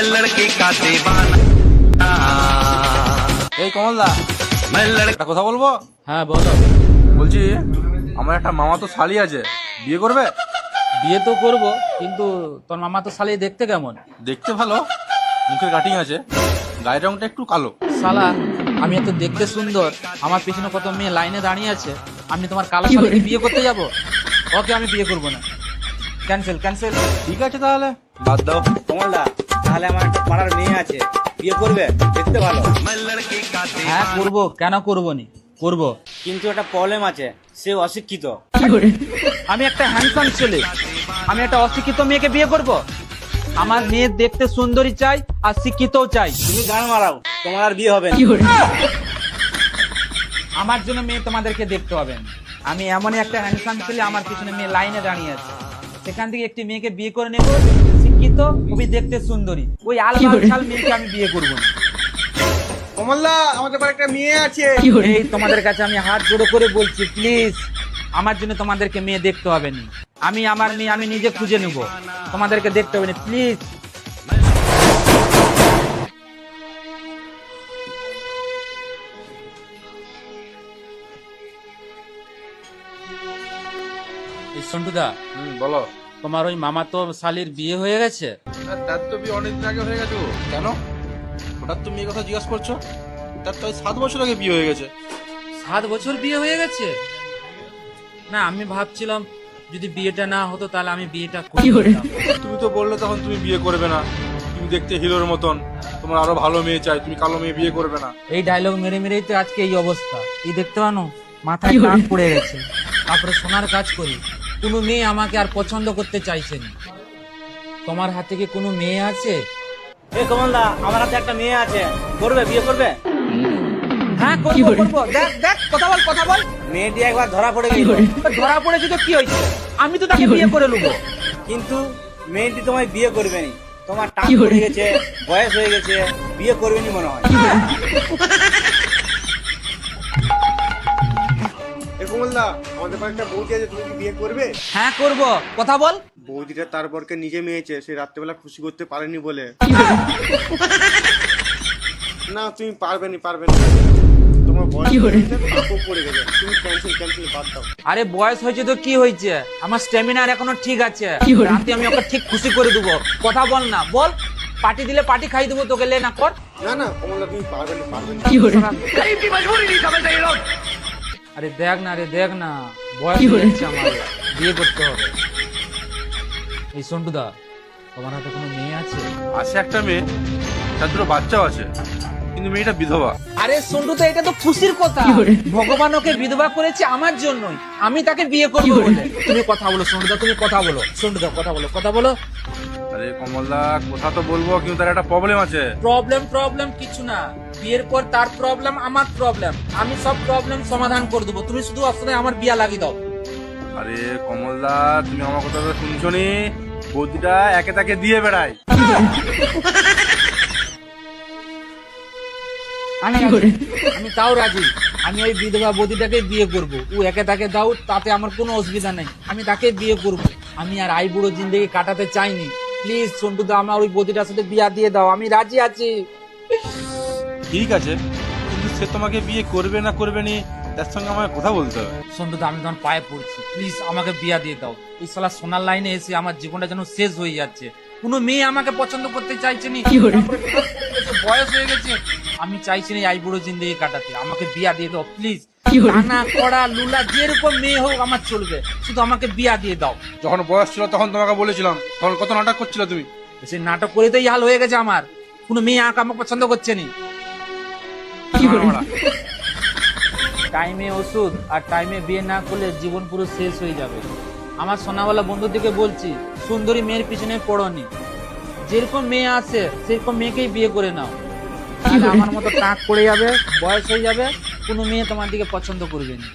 मैं लड़के का दीवाना এই কমলদা मैं लड़का একটা কথা বলবো হ্যাঁ বলো বলছি আমার একটা মামা তো শালি আছে বিয়ে করবে বিয়ে তো করব কিন্তু তোর মামা তো শালি দেখতে কেমন দেখতে ভালো মুখের কাটিং আছে গায়ের রংটা একটু কালো শালা আমি এত দেখতে সুন্দর আমার পিছনে কত মেয়ে লাইনে দাঁড়িয়ে আছে আমি তোমার কালো শালিকে বিয়ে করতে যাব ওকে আমি বিয়ে করব না ক্যান্সেল ক্যান্সেল ঠিক আছে তাহলে বাদ দাও কমলদা তাহলে আমার একটা পাড়ার মেয়ে আছে। বিয়ে করবে? দেখতে ভালো। হ্যাঁ করব। কেন করব নি করব। কিন্তু একটা প্রবলেম আছে। সে অশিক্ষিত। আমি একটা হ্যান্ডসাম ছেলে। আমি একটা অশিক্ষিত মেয়েকে বিয়ে করব? আমার মেয়ে দেখতে সুন্দরী চাই আর শিক্ষিতও চাই। তুমি গান মারাও তোমার আর বিয়ে হবে আমার জন্য মেয়ে তোমাদেরকে দেখতে হবে। আমি এমনই একটা হ্যান্ডসাম ছেলে আমার পিছনে মেয়ে লাইনে দাঁড়িয়ে আছে। সেখান থেকে একটি মেয়েকে বিয়ে করে নেব। শিক্ষিত খুবই দেখতে সুন্দরী। ওই আলবাল মেয়েকে আমি বিয়ে করব না। কমলদা আমাদের পাড়ে একটা মেয়ে আছে। এই তোমাদের কাছে আমি হাত জোড়ো করে বলছি প্লিজ আমার জন্য তোমাদেরকে মেয়ে দেখতে হবে না। আমি আমার মেয়ে আমি নিজে খুঁজে নেব। তোমাদেরকে দেখতে হবে না প্লিজ সন্টুদা হুম বলো। তোমার ওই মামা তো শালির বিয়ে হয়ে গেছে? আর তার তো বিয়ে অনেকদিন আগে হয়ে গেছে কেন? হঠাৎ তুমি এই কথা জিজ্ঞাসা করছ? তার তো ওই সাত বছর আগে বিয়ে হয়ে গেছে। সাত বছর বিয়ে হয়ে গেছে? না আমি ভাবছিলাম যদি বিয়েটা না হতো তাহলে আমি বিয়েটা করি? তুমি তো বললে তখন তুমি বিয়ে করবে না। তুমি দেখতে হিরোর মতন। তোমার আরও ভালো মেয়ে চাই তুমি কালো মেয়ে বিয়ে করবে না। এই ডায়লগ মেরে মেরেই তো আজকে এই অবস্থা। এই দেখতে পানো? মাথায় টাক পড়ে গেছে। তারপরে সোনার কাজ করি। কোনো মেয়ে আমাকে আর পছন্দ করতে চাইছে না। তোমার হাতে কি কোনো মেয়ে আছে? এই কমলদা আমার হাতে একটা মেয়ে আছে। করবে? বিয়ে করবে? হ্যাঁ করব করব। দেখ দেখ কথা বল কথা বল। মেয়েটি একবার ধরা পড়ে গেল। ধরা পড়েছে তো কি হয়েছে? আমি তো তাকে বিয়ে করে নেব। কিন্তু মেয়েটি তোমায় বিয়ে করবে নি। তোমার টাক পড়ে গেছে বয়স হয়ে গেছে বিয়ে করবে নি মনে হয়। এ আমাদের পাশে একটা বৌদি আছে তুমি কি বিয়ে করবে? হ্যাঁ করব। কথা বল। বৌদিটা তার বরকে নিজে মেয়েছে সে রাত্রেবেলা খুশি করতে পারেনি বলে। না তুমি পারবে না পারবে না তোমার বয়স পড়ে গেছে। তুমি ক্যান্সেল ক্যান্সেল বাদ দাও। আরে বয়স হয়েছে তো কি হয়েছে? আমার স্ট্যামিনার এখনও ঠিক আছে। রাতে আমি ওকে ঠিক খুশি করে দেবো। কথা বল না বল। পার্টি দিলে পার্টি খাই দেবো তোকে লে না কর। না না তুমি পারবে না পারবে না আরে দেখ না আরে দেখ না। বয়স হয়েছে? আমার। বিয়ে করতে হবে। এই সন্টুদা তোমার হাতে কোনো মেয়ে আছে? আছে একটা মেয়ে তার দুটো বাচ্চাও আছে কিন্তু মেয়েটা বিধবা। আরে সন্টু তো এটা তো খুশির কথা। ভগবান ওকে বিধবা করেছে আমার জন্যই। আমি তাকে বিয়ে করব বলে। তুমি কথা বলো সন্টুদা তুমি কথা বলো। সন্টুদা কথা বলো কথা বলো। আরে কমলদা কথা তো বলব কিন্তু তার একটা প্রবলেম আছে। প্রবলেম প্রবলেম কিছু না। বিয়ের পর তার প্রবলেম আমার প্রবলেম আমি সব প্রবলেম সমাধান করে দেবো। তুমি শুধু আসলে আমার বিয়া লাগিয়ে দাও। আরে কমলদা তুমি আমার কথা তো শুনছো নি বৌদিটা একে তাকে দিয়ে বেড়ায়। আমি আমি তাও রাজি। আমি ওই বিধবা বদিটাকে বিয়ে করব। ও একে তাকে দাও তাতে আমার কোনো অসুবিধা নেই। আমি তাকে বিয়ে করব। আমি আর আই বুড়ো জিন্দগি কাটাতে চাইনি। প্লিজ সন্টু দা আমার ওই বদিটার সাথে বিয়া দিয়ে দাও আমি রাজি আছি। ঠিক আছে কিন্তু সে তোমাকে বিয়ে করবে না করবে নি তার সঙ্গে আমাকে কথা বলতে হবে। সন্টু দা আমি তোমার পায়ে পড়ছি। প্লিজ আমাকে বিয়া দিয়ে দাও। এই সালা সোনার লাইনে এসে আমার জীবনটা যেন শেষ হয়ে যাচ্ছে। কোনো মেয়ে আমাকে পছন্দ করতে চাইছে নি? বয়স হয়ে গেছে। আমি চাইছি না এই আই বুড়ো জিন্দগি কাটাতে। আমাকে বিয়া দিয়ে দাও প্লিজ টানা কড়া লুলা যেরকম মেয়ে হোক আমার চলবে। শুধু আমাকে বিয়া দিয়ে দাও। যখন বয়স ছিল তখন তোমাকে বলেছিলাম তখন কত নাটক করছিল তুমি? সেই নাটক করে তো হাল হয়ে গেছে আমার। কোনো মেয়ে আমাকে আমাকে পছন্দ করছে নি। টাইমে ওষুধ আর টাইমে বিয়ে না করলে জীবন পুরো শেষ হয়ে যাবে। আমার সোনাওয়ালা বন্ধুদেরকে বলছি সুন্দরী মেয়ের পিছনে পড়নি যেরকম মেয়ে আছে সেরকম মেয়েকেই বিয়ে করে নাও। আমার মতো টাক পড়ে যাবে বয়স হয়ে যাবে কোনো মেয়ে তোমার দিকে পছন্দ করবে না।